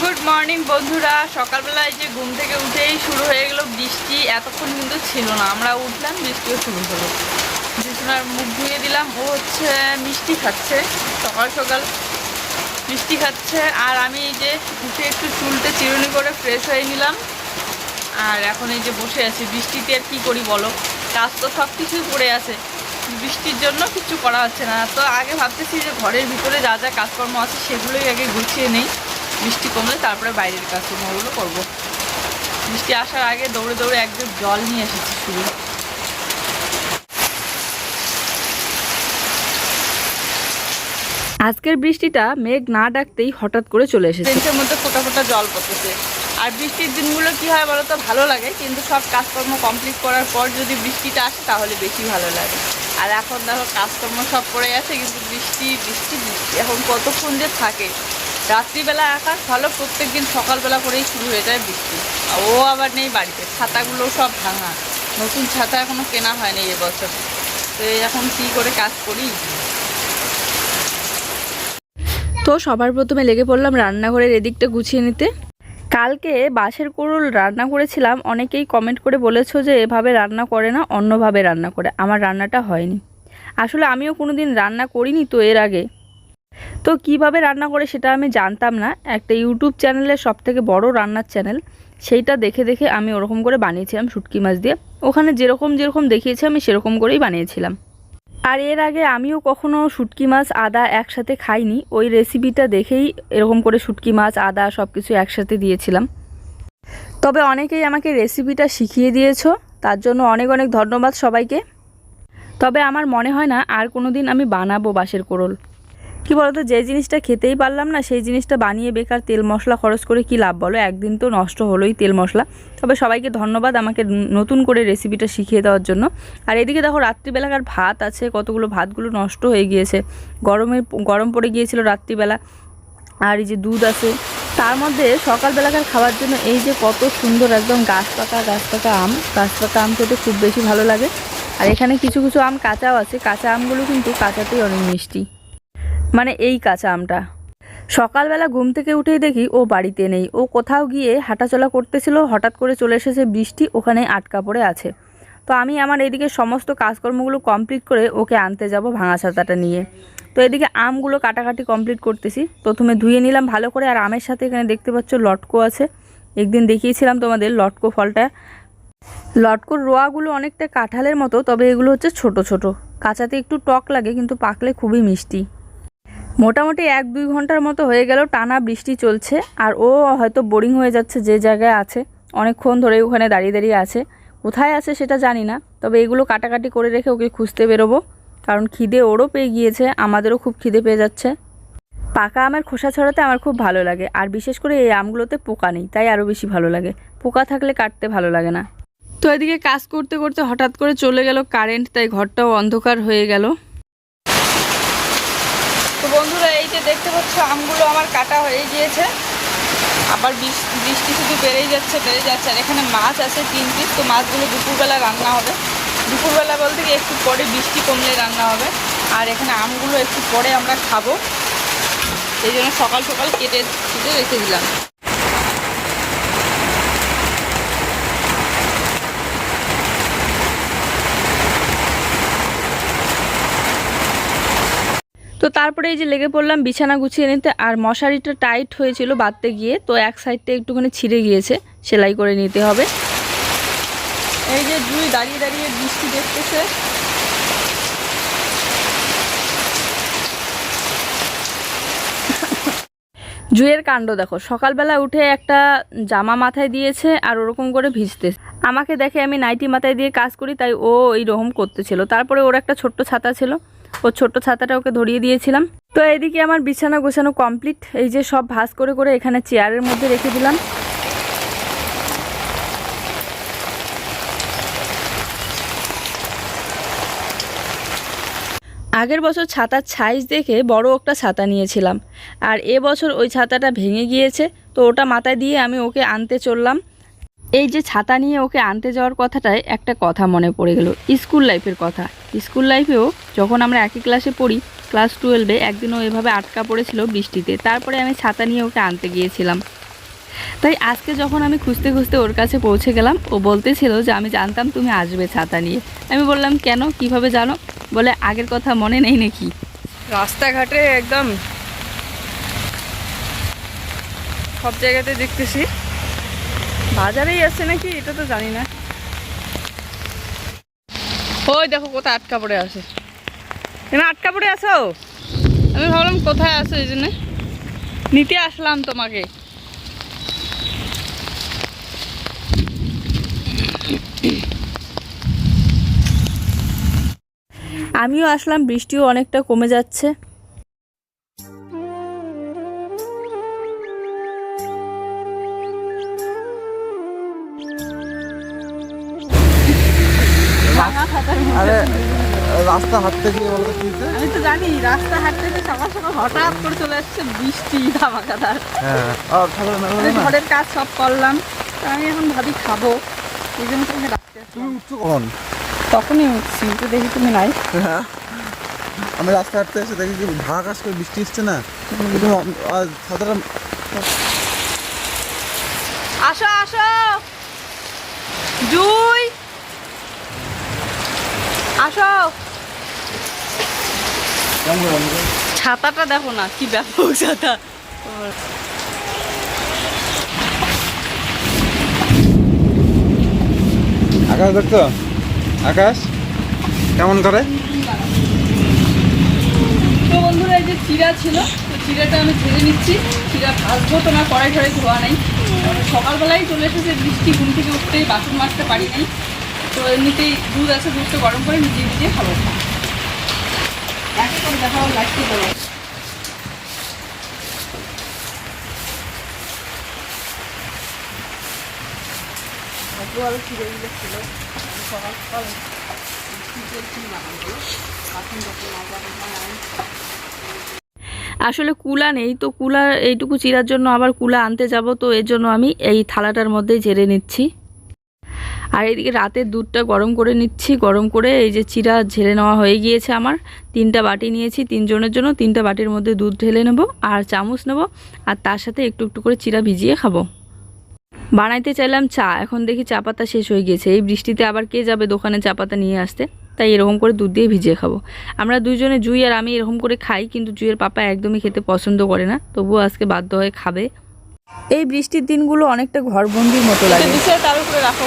Good morning বন্ধুরা। সকালবেলায় যে ঘুম থেকে উঠেই শুরু হয়ে গেল বৃষ্টি, এতক্ষণ কিন্তু ছিল না। আমরা উঠলাম, বৃষ্টিও শুরু হলো। বিছুনার মুখ ধুয়ে দিলাম। ও হচ্ছে মিষ্টি খাচ্ছে, সকাল সকাল মিষ্টি খাচ্ছে। আর আমি এই যে উঠে একটু চুলতে চিরুনি করে ফ্রেশ হয়ে নিলাম। আর এখন এই যে বসে আছি। বৃষ্টিতে আর কী করি বলো? কাজ তো সব কিছুই পড়ে আছে। বৃষ্টির জন্য কিছু করা হচ্ছে না। তো আগে ভাবতেছি যে ঘরের ভিতরে যা যা কাজকর্ম আছে সেগুলোই আগে গুছিয়ে নেই। বৃষ্টি কমলে তারপরে বাইরের কাজকর্মগুলো করব। বৃষ্টি আসার আগে দৌড়ে দৌড়ে একদম জল নিয়ে এসেছি শুরু আজকের বৃষ্টিটা মেঘ না ডাকতেই হঠাৎ করে চলে এসেছে। মধ্যে ফোটা ফোটা জল পড়তেছে। আর বৃষ্টির দিনগুলো কি হয় বলো তো ভালো লাগে, কিন্তু সব কাজকর্ম কমপ্লিট করার পর যদি বৃষ্টিটা আসে তাহলে বেশি ভালো লাগে। আর এখন দেখো কাজকর্ম সব পড়ে গেছে, কিন্তু বৃষ্টি বৃষ্টি বৃষ্টি। এখন কতক্ষণ যে থাকে। রাত্রিবেলা আকাশ ভালো প্রত্যেক দিন সকালবেলা করেই শুরু হয়ে যায় বৃষ্টি। ও আবার নেই বাড়িতে, ছাতাগুলো সব ভাঙা। নতুন ছাতা এখনও কেনা হয়নি এবছর তো এখন কী করে কাজ করি? তো সবার প্রথমে লেগে পড়লাম রান্নাঘরের এদিকটা গুছিয়ে নিতে। কালকে বাঁশের কুড়ুল রান্না করেছিলাম, অনেকেই কমেন্ট করে বলেছ যে এভাবে রান্না করে না, অন্যভাবে রান্না করে। আমার রান্নাটা হয়নি। আসলে আমিও কোনো দিন রান্না করিনি তো এর আগে। তো কীভাবে রান্না করে সেটা আমি জানতাম না। একটা ইউটিউব চ্যানেলের সব থেকে বড় রান্নার চ্যানেল, সেইটা দেখে দেখে আমি ওরকম করে বানিয়েছিলাম শুটকি মাছ দিয়ে। ওখানে যেরকম যেরকম দেখিয়েছে আমি সেরকম করেই বানিয়েছিলাম। আর এর আগে আমিও কখনো শুটকি মাছ, আদা একসাথে খাইনি। ওই রেসিপিটা দেখেই এরকম করে শুটকি মাছ, আদা সব কিছু একসাথে দিয়েছিলাম। তবে অনেকেই আমাকে রেসিপিটা শিখিয়ে দিয়েছ, তার জন্য অনেক অনেক ধন্যবাদ সবাইকে। তবে আমার মনে হয় না আর কোনো দিন আমি বানাবো বাঁশের কোরল। কি বলতো, যে জিনিসটা খেতেই পারলাম না, সেই জিনিসটা বানিয়ে বেকার তেল মশলা খরচ করে কি লাভ বলো? একদিন তো নষ্ট হলোই তেল মশলা। তবে সবাইকে ধন্যবাদ আমাকে নতুন করে রেসিপিটা শিখিয়ে দেওয়ার জন্য। আর এদিকে দেখো রাত্রিবেলাকার ভাত আছে, কতগুলো ভাতগুলো নষ্ট হয়ে গিয়েছে। গরমে গরম পড়ে গিয়েছিল রাত্রিবেলা। আর এই যে দুধ আছে, তার মধ্যে সকালবেলাকার খাওয়ার জন্য এই যে কত সুন্দর একদম গাছ পাকা গাছ পাকা আম। গাছ পাকা আম খেতে খুব বেশি ভালো লাগে। আর এখানে কিছু কিছু আম কাঁচাও আছে। কাঁচা আমগুলো কিন্তু কাঁচাতেই অনেক মিষ্টি। মানে এই কাঁচা আমটা। সকালবেলা ঘুম থেকে উঠেই দেখি ও বাড়িতে নেই। ও কোথাও গিয়ে হাঁটাচলা করতেছিল, হঠাৎ করে চলে এসেছে বৃষ্টি, ওখানে আটকা পড়ে আছে। তো আমি আমার এদিকে সমস্ত কাজকর্মগুলো কমপ্লিট করে ওকে আনতে যাব ভাঙা ছাতাটা নিয়ে। তো এদিকে আমগুলো কাটাকাটি কমপ্লিট করতেছি। প্রথমে ধুয়ে নিলাম ভালো করে, আর আমের সাথে এখানে দেখতে পাচ্ছ লটকো আছে। একদিন দেখিয়েছিলাম তোমাদের লটকো ফলটা। লটকোর রোয়াগুলো অনেকটা কাঁঠালের মতো, তবে এগুলো হচ্ছে ছোট ছোট। কাঁচাতে একটু টক লাগে, কিন্তু পাকলে খুবই মিষ্টি। মোটামুটি এক দুই ঘণ্টার মতো হয়ে গেল, টানা বৃষ্টি চলছে, আর ও হয়তো বোরিং হয়ে যাচ্ছে যে জায়গায় আছে, অনেকক্ষণ ধরে ওখানে দাঁড়িয়ে দাঁড়িয়ে আছে। কোথায় আছে সেটা জানি না, তবে এগুলো কাটাকাটি করে রেখে ওকে খুঁজতে বেরোবো, কারণ খিদে ওরও পেয়ে গিয়েছে, আমাদেরও খুব খিদে পেয়ে যাচ্ছে। পাকা আমের খোসা ছড়াতে আমার খুব ভালো লাগে, আর বিশেষ করে এই আমগুলোতে পোকা নেই, তাই আরও বেশি ভালো লাগে। পোকা থাকলে কাটতে ভালো লাগে না। তো এদিকে কাজ করতে করতে হঠাৎ করে চলে গেল কারেন্ট, তাই ঘরটাও অন্ধকার হয়ে গেল। বন্ধুরা, এই যে দেখতে পাচ্ছ, আমগুলো আমার কাটা হয়ে গিয়েছে। আবার বৃষ- বৃষ্টি শুধু বেড়েই যাচ্ছে বেড়ে যাচ্ছে। আর এখানে মাছ আছে, তিন পিস। তো মাছগুলো দুপুরবেলা রান্না হবে। দুপুরবেলা বলতে কি, একটু পরে বৃষ্টি কমলে রান্না হবে। আর এখানে আমগুলো একটু পরে আমরা খাব। এই জন্য সকাল সকাল কেটে কেটে রেখে দিলাম। তো তারপরে এই যে লেগে পড়লাম, বিছানা গুছিয়ে নিতে, আর মশারিটা টাইট হয়েছিল বাঁধতে গিয়ে, তো এক সাইডটা একটুখানি ছিঁড়ে গিয়েছে, সেলাই করে নিতে হবে। এই যে জুই দাঁড়িয়ে দাঁড়িয়ে বৃষ্টি দেখতেছে। জুয়ের কাণ্ড দেখো, সকালবেলা উঠে একটা জামা মাথায় দিয়েছে আর ওরকম করে ভিজতে। আমাকে দেখে আমি নাইটি মাথায় দিয়ে কাজ করি, তাই ও এই রকম করতেছিল। তারপরে ওর একটা ছোট্ট ছাতা ছিল। ও ছোট্ট ছাতাটা ওকে ধরিয়ে দিয়েছিলাম। তো এদিকে আমার বিছানা গোছানো কমপ্লিট। এই যে সব ভাঁজ করে করে এখানে চেয়ারের মধ্যে রেখে দিলাম। আগের বছর ছাতার সাইজ দেখে বড় একটা ছাতা নিয়েছিলাম। আর এ বছর ওই ছাতাটা ভেঙে গিয়েছে। তো ওটা মাথায় দিয়ে আমি ওকে আনতে চললাম। এই যে ছাতা নিয়ে ওকে আনতে যাওয়ার কথাটায় একটা কথা মনে পড়ে গেল, স্কুল লাইফের কথা। স্কুল লাইফেও যখন আমরা একই ক্লাসে পড়ি, ক্লাস টুয়েলভে একদিনও এভাবে আটকা পড়েছিল বৃষ্টিতে। তারপরে আমি ছাতা নিয়ে ওকে আনতে গিয়েছিলাম। তাই আজকে যখন আমি খুঁজতে খুঁজতে ওর কাছে পৌঁছে গেলাম, ও বলতেছিল যে, আমি জানতাম তুমি আসবে ছাতা নিয়ে। আমি বললাম, কেন? কীভাবে জানো? বলে, আগের কথা মনে নেই নাকি? রাস্তাঘাটে একদম সব জায়গাতে দেখতেছি। বাজারেই আছে নাকি? এটা তো জানি না। ওই দেখো কোথায় আটকা পড়ে আছে। কেন আটকা পড়ে আছো? আমি ভাবলাম কোথায় আছো এই জন্য। নিতে আসলাম তোমাকে। আমিও আসলাম, বৃষ্টিও অনেকটা কমে যাচ্ছে। আরে রাস্তা হাঁটতে গিয়ে? আমি তো জানি রাস্তা হাঁটতে হাঁটতে সকাল সকাল হঠাৎ করে চলে আসছে বৃষ্টি ধামাকাদার। হ্যাঁ আর ঘরের কাজ সব করলাম আমি এখন ভাবি খাব। এই জন্য তুমি রাখতে তুমি উঠছো কখন? তখনই উঠছি তো দেখি তুমি নাই। হ্যাঁ। আমি রাস্তা হাঁটতে এসে দেখি ভাড়া কাজ করে বৃষ্টি এসছে না। কিন্তু আসো আসো! আসো? ছাতাটা দেখো না কি ব্যাপক ছাতা। আকাশ দেখছ? আকাশ কেমন করে? তো বন্ধুরা এই যে চিরা ছিল তো চিরাটা আমি ঝেড়ে নিচ্ছি। চিরা ভাজবো তো না কড়াই ঠড়াই ধোয়া নাই। সকালবেলায় চলে এসেছে বৃষ্টি ঘুম থেকে উঠতেই বাসন মাজতে পারি নাই। তো এমনিতেই দুধ আছে দুধটা গরম করে নিজে নিজে খাব একে আসলে কুলা নেই, তো কুলা এইটুকু চিরার জন্য আবার কুলা আনতে যাব, তো এর জন্য আমি এই থালাটার মধ্যেই ঝেড়ে নিচ্ছি। আর এদিকে রাতের দুধটা গরম করে নিচ্ছি, গরম করে এই যে চিরা ঝেলে নেওয়া হয়ে গিয়েছে আমার। তিনটা বাটি নিয়েছি তিনজনের জন্য, তিনটা বাটির মধ্যে দুধ ঢেলে নেব আর চামচ নেব আর তার সাথে একটু একটু করে চিরা ভিজিয়ে খাব। বানাইতে চাইলাম চা, এখন দেখি চা পাতা শেষ হয়ে গিয়েছে। এই বৃষ্টিতে আবার কে যাবে দোকানে চা পাতা নিয়ে আসতে? তাই এরকম করে দুধ দিয়ে ভিজিয়ে খাব। আমরা দুইজনে, জুই আর আমি এরকম করে খাই, কিন্তু জুইয়ের পাপা একদমই খেতে পছন্দ করে না, তবুও আজকে বাধ্য হয়ে খাবে। এই বৃষ্টির দিনগুলো অনেকটা ঘরবন্দির মতো লাগে। বিষয় তার উপরে রাখো।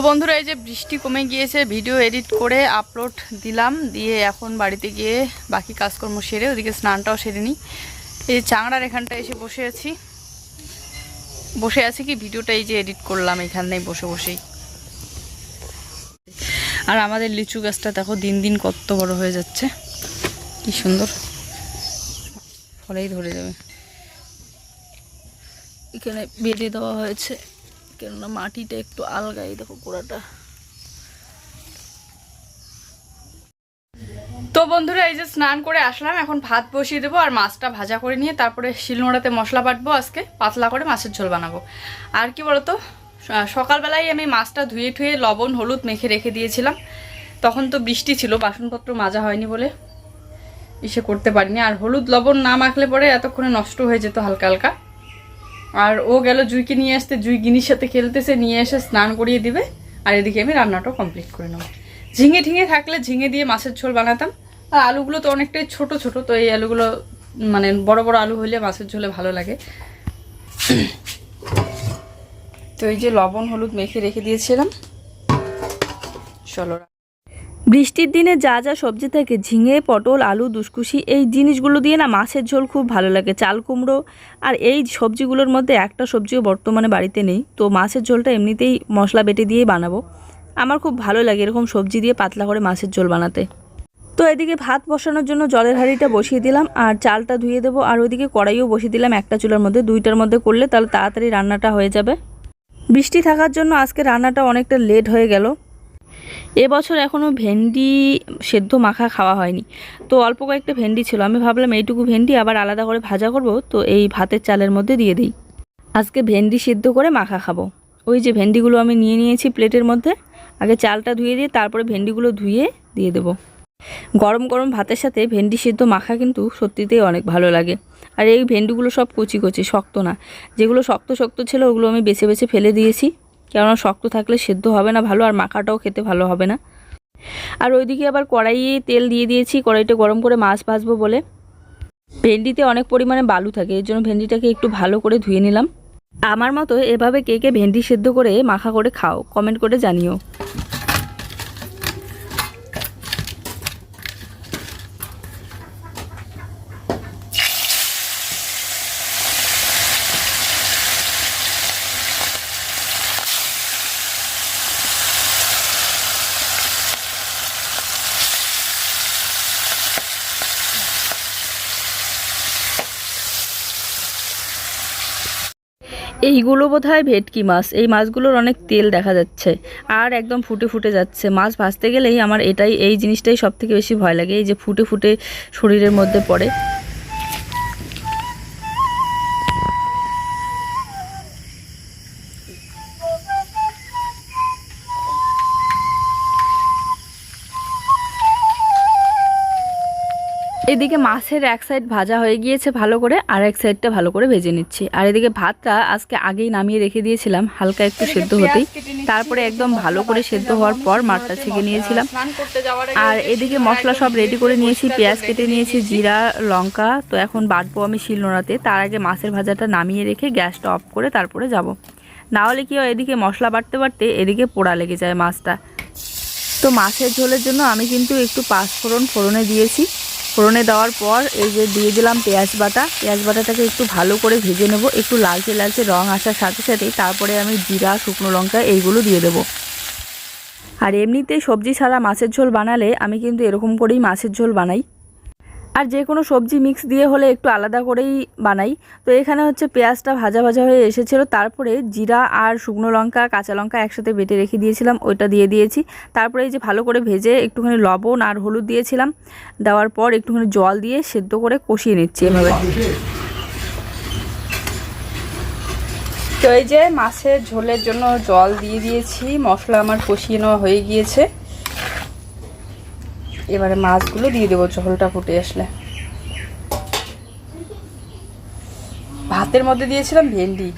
তো বন্ধুরা, এই যে বৃষ্টি কমে গিয়েছে ভিডিও এডিট করে আপলোড দিলাম, দিয়ে এখন বাড়িতে গিয়ে বাকি কাজকর্ম সেরে ওদিকে স্নানটাও সেরে নিই। এই চাংড়ার এখানটা এসে বসে আছি। বসে আছি কি? ভিডিওটা এই যে এডিট করলাম, এখানেই বসে বসেই। আর আমাদের লিচু গাছটা দেখো, দিন দিন কত বড় হয়ে যাচ্ছে। কি সুন্দর। ফলেই ধরে যাবে। এখানে বেঁধে দেওয়া হয়েছে। কেননা মাটিটা একটু আলগাই, দেখো গোড়াটা। তো বন্ধুরা, এই যে স্নান করে আসলাম, এখন ভাত বসিয়ে দেবো আর মাছটা ভাজা করে নিয়ে তারপরে শিলনোড়াতে মশলা বাটবো আজকে, পাতলা করে মাছের ঝোল বানাবো। আর কি বলতো সকালবেলায় আমি মাছটা ধুয়ে ঠুয়ে লবণ, হলুদ মেখে রেখে দিয়েছিলাম। তখন তো বৃষ্টি ছিল, বাসনপত্র মাজা হয়নি বলে ইসে করতে পারিনি। আর হলুদ, লবণ না মাখলে পরে এতক্ষণে নষ্ট হয়ে যেত হালকা হালকা। আর ও গেল জুইকে নিয়ে আসতে, জুই গিনির সাথে খেলতেছে, নিয়ে এসে স্নান করিয়ে দিবে, আর এদিকে আমি রান্নাটাও কমপ্লিট করে নেব। ঝিঙে ঠিঙে থাকলে ঝিঙে দিয়ে মাছের ঝোল বানাতাম। আর আলুগুলো তো অনেকটাই ছোট ছোট, তো এই আলুগুলো মানে বড় বড় আলু হলে মাছের ঝোলে ভালো লাগে। তো এই যে লবণ, হলুদ মেখে রেখে দিয়েছিলাম। চলো। বৃষ্টির দিনে যা যা সবজি থাকে, ঝিঙে, পটল, আলু, দুসকুশি, এই জিনিসগুলো দিয়ে না মাছের ঝোল খুব ভালো লাগে। চাল কুমড়ো আর এই সবজিগুলোর মধ্যে একটা সবজিও বর্তমানে বাড়িতে নেই। তো মাছের ঝোলটা এমনিতেই মশলা বেটে দিয়েই বানাবো। আমার খুব ভালো লাগে এরকম সবজি দিয়ে পাতলা করে মাছের ঝোল বানাতে। তো এদিকে ভাত বসানোর জন্য জলের হাঁড়িটা বসিয়ে দিলাম আর চালটা ধুয়ে দেবো আর ওইদিকে কড়াইও বসিয়ে দিলাম একটা চুলার মধ্যে। দুইটার মধ্যে করলে তাহলে তাড়াতাড়ি রান্নাটা হয়ে যাবে। বৃষ্টি থাকার জন্য আজকে রান্নাটা অনেকটা লেট হয়ে গেল। এবছর এখনও ভেন্ডি সেদ্ধ মাখা খাওয়া হয়নি। তো অল্প কয়েকটা ভেন্ডি ছিল। আমি ভাবলাম এইটুকু ভেন্ডি আবার আলাদা করে ভাজা করব। তো এই ভাতের চালের মধ্যে দিয়ে দিই। আজকে ভেন্ডি সেদ্ধ করে মাখা খাব। ওই যে ভেন্ডিগুলো আমি নিয়ে নিয়েছি প্লেটের মধ্যে। আগে চালটা ধুয়ে দিয়ে তারপরে ভেন্ডিগুলো ধুয়ে দিয়ে দেবো। গরম গরম ভাতের সাথে ভেন্ডি সেদ্ধ মাখা কিন্তু সত্যিতেই অনেক ভালো লাগে। আর এই ভেন্ডিগুলো সব কচি কচি, শক্ত না। যেগুলো শক্ত শক্ত ছিল ওগুলো আমি বেছে বেছে ফেলে দিয়েছি। কেননা শক্ত থাকলে সেদ্ধ হবে না ভালো, আর মাখাটাও খেতে ভালো হবে না। আর ওইদিকে আবার কড়াইয়ে তেল দিয়ে দিয়েছি, কড়াইটা গরম করে মাছ ভাজবো বলে। ভেন্ডিতে অনেক পরিমাণে বালু থাকে, এর জন্য ভেন্ডিটাকে একটু ভালো করে ধুয়ে নিলাম। আমার মতো এভাবে কে কে ভেন্ডি সেদ্ধ করে মাখা করে খাও, কমেন্ট করে জানিও। এইগুলো বোধ হয় ভেটকি মাছ। এই মাছগুলোর অনেক তেল দেখা যাচ্ছে। আর একদম ফুটে ফুটে যাচ্ছে। মাছ ভাজতে গেলেই আমার এটাই, এই জিনিসটাই সব থেকে বেশি ভয় লাগে, এই যে ফুটে ফুটে শরীরের মধ্যে পড়ে। এদিকে মাছের এক সাইড ভাজা হয়ে গিয়েছে ভালো করে আর এক সাইডটা ভালো করে ভেজে নিচ্ছি। আর এদিকে ভাতটা আজকে আগেই নামিয়ে রেখে দিয়েছিলাম হালকা একটু সেদ্ধ হতেই। তারপরে একদম ভালো করে সেদ্ধ হওয়ার পর মাঠটা ছেঁকে নিয়েছিলাম। আর এদিকে মশলা সব রেডি করে নিয়েছি পেঁয়াজ কেটে নিয়েছি। জিরা লঙ্কা তো এখন বাটবো আমি শিলনোড়াতে। তার আগে মাছের ভাজাটা নামিয়ে রেখে গ্যাসটা অফ করে তারপরে যাব। না হলে কি হয় এদিকে মশলা বাটতে বাটতে এদিকে পোড়া লেগে যায় মাছটা। তো মাছের ঝোলের জন্য আমি কিন্তু একটু পাঁচফোড়ন ফোড়নে দিয়েছি। ফোড়নে দেওয়ার পর এই যে দিয়ে দিলাম পেঁয়াজ বাটা। পেঁয়াজ বাটাটাকে একটু ভালো করে ভেজে নেব। একটু লালচে লালচে রং আসার সাথে সাথেই তারপরে আমি জিরা, শুকনো লঙ্কা এইগুলো দিয়ে দেবো। আর এমনিতে সবজি ছাড়া মাছের ঝোল বানালে আমি কিন্তু এরকম করেই মাছের ঝোল বানাই। আর যে কোনো সবজি মিক্স দিয়ে হলে একটু আলাদা করেই বানাই। তো এখানে হচ্ছে পেঁয়াজটা ভাজা ভাজা হয়ে এসেছিল। তারপরে জিরা আর শুকনো লঙ্কা, কাঁচা লঙ্কা একসাথে বেটে রেখে দিয়েছিলাম, ওইটা দিয়ে দিয়েছি। তারপরে এই যে ভালো করে ভেজে একটুখানি লবণ আর হলুদ দিয়েছিলাম। দেওয়ার পর একটুখানি জল দিয়ে সেদ্ধ করে কষিয়ে নিচ্ছি এভাবে। তো এই যে মাছের ঝোলের জন্য জল দিয়ে দিয়েছি, মশলা আমার কষিয়ে নেওয়া হয়ে গিয়েছে। এবারে মাছগুলো দিয়ে দেবো, ঝোলটা ফুটে আসলে। ভাতের মধ্যে দিয়েছিলাম ভেন্ডি।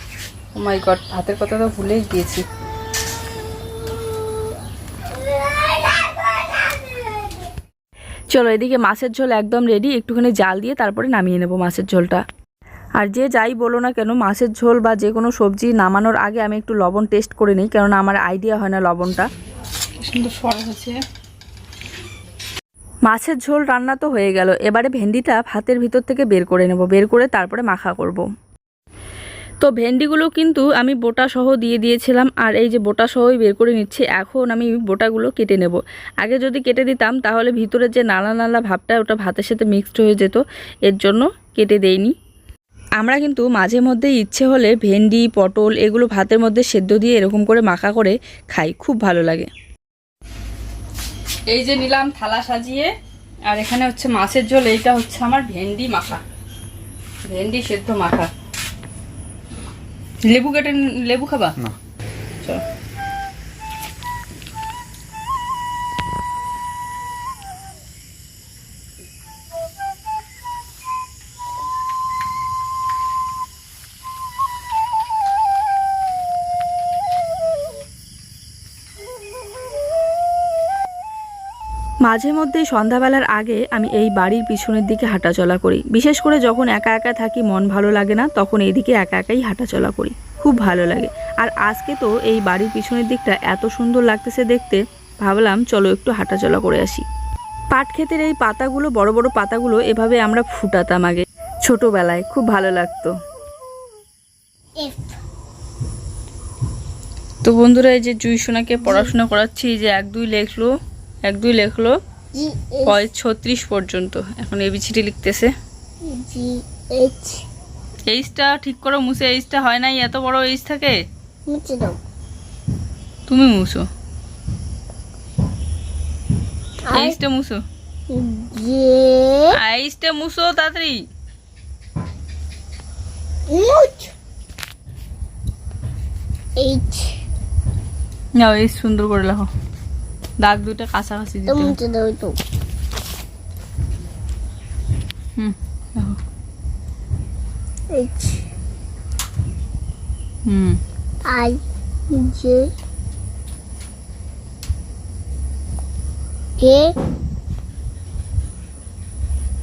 ও মাই গড ভাতের কথা তো ভুলেই গিয়েছি। চলো এদিকে মাছের ঝোল একদম রেডি একটুখানি জাল দিয়ে তারপরে নামিয়ে নেব মাছের ঝোলটা। আর যে যাই বলো না কেন, মাছের ঝোল বা যে কোনো সবজি নামানোর আগে আমি একটু লবণ টেস্ট করে নিই, কেননা আমার আইডিয়া হয় না লবণটা। সুন্দর সর হচ্ছে মাছের ঝোল রান্না তো হয়ে গেল। এবারে ভেন্ডিটা ভাতের ভিতর থেকে বের করে নেব। বের করে তারপরে মাখা করব। তো ভেন্ডিগুলো কিন্তু আমি বোটা সহ দিয়ে দিয়েছিলাম আর এই যে বোটা সহই বের করে নিচ্ছি। এখন আমি বোটাগুলো কেটে নেব। আগে যদি কেটে দিতাম তাহলে ভিতরে যে নালা নালা ভাবটা ওটা ভাতের সাথে মিক্সড হয়ে যেত। এর জন্য কেটে দেইনি। আমরা কিন্তু মাঝে মধ্যে ইচ্ছে হলে ভেন্ডি, পটল এগুলো ভাতের মধ্যে সেদ্ধ দিয়ে এরকম করে মাখা করে খাই। খুব ভালো লাগে। এই যে নিলাম থালা সাজিয়ে আর এখানে হচ্ছে মাছের ঝোল এইটা হচ্ছে আমার ভেন্ডি মাখা। ভেন্ডি সেদ্ধ মাখা। লেবু কেটে লেবু খাবা? না। চলো। মাঝে মধ্যে সন্ধ্যাবেলার আগে আমি এই বাড়ির পিছনের দিকে হাঁটাচলা করি। বিশেষ করে যখন একা একা থাকি মন ভালো লাগে না তখন এইদিকে একা একাই হাঁটাচলা করি। খুব ভালো লাগে। আর আজকে তো এই বাড়ির পিছনের দিকটা এত সুন্দর লাগতেছে দেখতে ভাবলাম চলো একটু হাঁটাচলা করে আসি। পাট ক্ষেতের এই পাতাগুলো বড় বড় পাতাগুলো এভাবে আমরা ফুটাতাম আগে ছোটবেলায়। খুব ভালো লাগতো। তো বন্ধুরা এই যে জুই সোনাকে পড়াশোনা করাচ্ছি যে এক দুই লেখলো। এক দুই লেখলো। ছত্রিশ পর্যন্ত। এখন এবিসিডি লিখতেছে। এইচটা ঠিক করো মুছে এইচটা হয় নাই এত বড় এইচ থাকে? তুমি মুছো। এইচটা মুছো। এইচটা মুছো তাড়াতাড়ি। নাও এই সুন্দর করে লেখো। দাগ দুটো কাছাকাছি দিতে মুছে দাও তো। হুম হুম।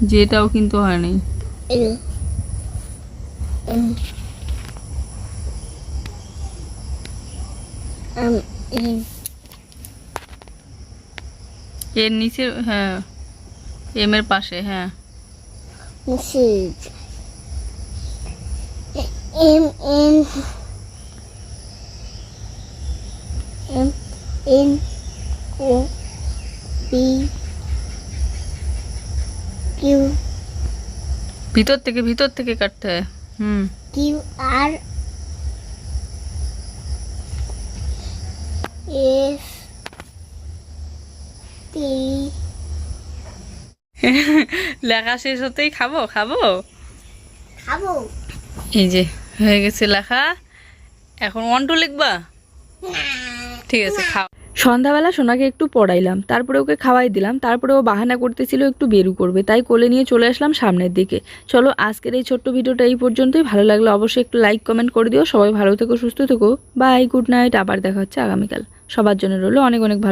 যেটাও কিন্তু হয় নাই L M M N এর নিচে হ্যাঁ এম এর পাশে হ্যাঁ message. M N M N O P Q ভিতর থেকে ভিতর থেকে কাটতে হয়। হুম। Q R S T লেখা শেষ হতেই খাব খাব? খাব। এই যে হয়ে গেছে লেখা। এখন ওয়ান টু লিখবা? ঠিক আছে খাও। সন্ধ্যাবেলা সোনাকে একটু পড়াইলাম তারপরে ওকে খাওয়াই দিলাম তারপরে ও বাহানা করতেছিল একটু বেরু করবে তাই কোলে নিয়ে চলে আসলাম সামনের দিকে। চলো আজকের এই ছোট্ট ভিডিওটা এই পর্যন্তই ভালো লাগলে অবশ্যই একটু লাইক কমেন্ট করে দিও। সবাই ভালো থেকো সুস্থ থেকো। বাই গুড নাইট আবার দেখা হচ্ছে আগামীকাল। সবার জন্য রইল অনেক অনেক ভালো